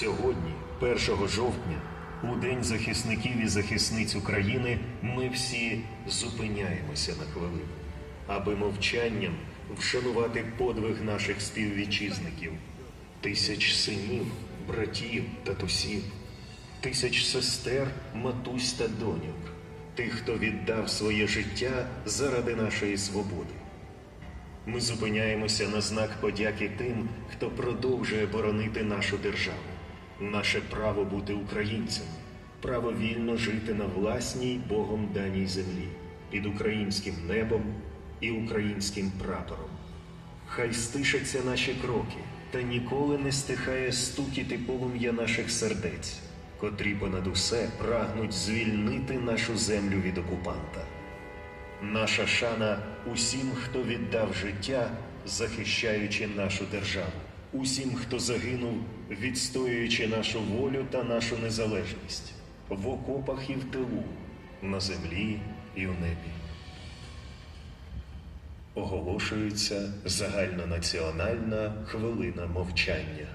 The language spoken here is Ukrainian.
Сьогодні, 1 жовтня, у День захисників і захисниць України, ми всі зупиняємося на хвилину, аби мовчанням вшанувати подвиг наших співвітчизників, тисяч синів, братів, татусів, тисяч сестер, матусь та доньок, тих, хто віддав своє життя заради нашої свободи. Ми зупиняємося на знак подяки тим, хто продовжує боронити нашу державу, наше право бути українцями, право вільно жити на власній Богом даній землі, під українським небом і українським прапором. Хай стишаться наші кроки, та ніколи не стихає стукіти полум'я наших сердець, котрі понад усе прагнуть звільнити нашу землю від окупанта. Наша шана усім, хто віддав життя, захищаючи нашу державу, усім, хто загинув, відстоюючи нашу волю та нашу незалежність в окопах і в тилу, на землі і в небі. Оголошується загальнонаціональна хвилина мовчання.